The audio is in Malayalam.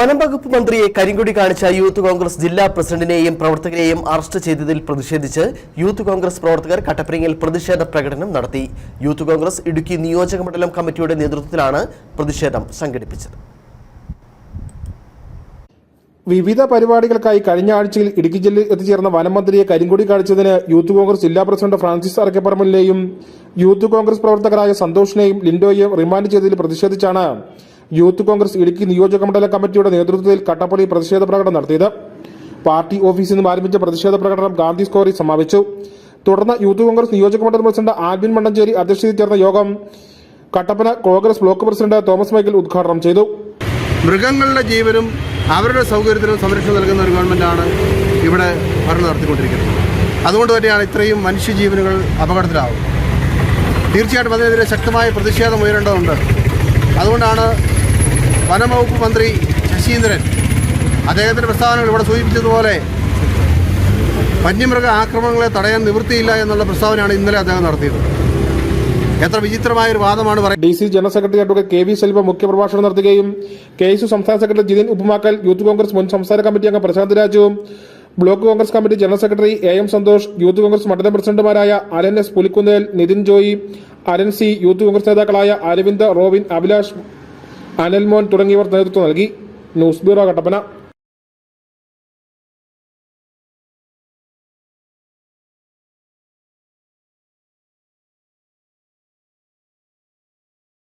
വനം വകുപ്പ് മന്ത്രിയെ കരിങ്കൊടി കാണിച്ച യൂത്ത് കോൺഗ്രസ് ജില്ലാ പ്രസിഡന്റിനെയും പ്രവർത്തകരെയും അറസ്റ്റ് ചെയ്തതിൽ പ്രതിഷേധിച്ച് യൂത്ത് കോൺഗ്രസ് പ്രവർത്തകർ കട്ടപ്പനയിൽ പ്രതിഷേധ പ്രകടനം നടത്തി. യൂത്ത് കോൺഗ്രസ് ഇടുക്കി നിയോജക മണ്ഡലം കമ്മിറ്റിയുടെ നേതൃത്വത്തിലാണ് പ്രതിഷേധം സംഘടിപ്പിച്ചത്. വിവിധ പരിപാടികൾക്കായി കഴിഞ്ഞ ആഴ്ചയിൽ ഇടുക്കി ജില്ലയിൽ എത്തിച്ചേർന്ന വനമന്ത്രിയെ കരിങ്കൊടി കാണിച്ചതിന് യൂത്ത് കോൺഗ്രസ് ജില്ലാ പ്രസിഡന്റ് ഫ്രാൻസിസ് അറക്കപ്പറമ്പലിനെയും യൂത്ത് കോൺഗ്രസ് പ്രവർത്തകരായ സന്തോഷിനെയും ലിൻഡോയെയും റിമാൻഡ് ചെയ്തതിൽ പ്രതിഷേധിച്ചാണ് യൂത്ത് കോൺഗ്രസ് ഇടുക്കി നിയോജക മണ്ഡല കമ്മിറ്റിയുടെ നേതൃത്വത്തിൽ കട്ടപ്പള്ളി പ്രതിഷേധ പ്രകടനം നടത്തിയത്. പാർട്ടി ഓഫീസിൽ നിന്നും ആരംഭിച്ച പ്രതിഷേധ പ്രകടനം ഗാന്ധി സ്കോറിൽ സമാപിച്ചു. തുടർന്ന് യൂത്ത് കോൺഗ്രസ് നിയോജക മണ്ഡലം പ്രസിഡന്റ് ആൽബിൻ മണ്ണഞ്ചേരി അധ്യക്ഷതയിൽ ചേർന്ന യോഗം Kattappana Congress block president Thomas Michael ഉദ്ഘാടനം ചെയ്തു. മൃഗങ്ങളുടെ ജീവനും അവരുടെ സൗകര്യത്തിനും സംരക്ഷണം നൽകുന്ന ഒരു ഗവൺമെന്റാണ് ഇവിടെ ഭരണം നടത്തിക്കൊണ്ടിരിക്കുന്നത്. അതുകൊണ്ട് തന്നെയാണ് ഇത്രയും മനുഷ്യജീവനുകൾ അപകടത്തിലാവും തീർച്ചയായിട്ടും അതിനെതിരെ ശക്തമായ പ്രതിഷേധം ഉയരേണ്ടതുണ്ട്. അതുകൊണ്ടാണ് വനംവകുപ്പ് മന്ത്രി ശശീന്ദ്രൻ അദ്ദേഹത്തിന്റെ പ്രസ്താവനകൾ ഇവിടെ സൂചിപ്പിച്ചതുപോലെ വന്യമൃഗ ആക്രമണങ്ങളെ തടയാൻ നിവൃത്തിയില്ല എന്നുള്ള പ്രസ്താവനയാണ് ഇന്നലെ അദ്ദേഹം നടത്തിയത്. എത്ര വിചിത്രമായ ഒരു വാദമാണ് പറയുന്നത്. D C general secretary advocate K V Selva മുഖ്യപ്രഭാഷണം നടത്തുകയും കെ എസ് സംസ്ഥാന സെക്രട്ടറി ജിതിൻ ഉപ്പുമാക്കൽ യൂത്ത് കോൺഗ്രസ് മുൻ സംസ്ഥാന കമ്മിറ്റി അംഗം പ്രശാന്ത് രാജുവും block Congress committee general secretary A M Santhosh Youth Congress മണ്ഡലം പ്രസിഡന്റുമാരായ Alan S Pulikkunnel Nithin Joy Aran C Youth Congress നേതാക്കളായ അരവിന്ദ് റോവിൻ അഭിലാഷ് അനൽമോൻ തുടങ്ങിയവർ നേതൃത്വം നൽകി. News bureau Kattappana.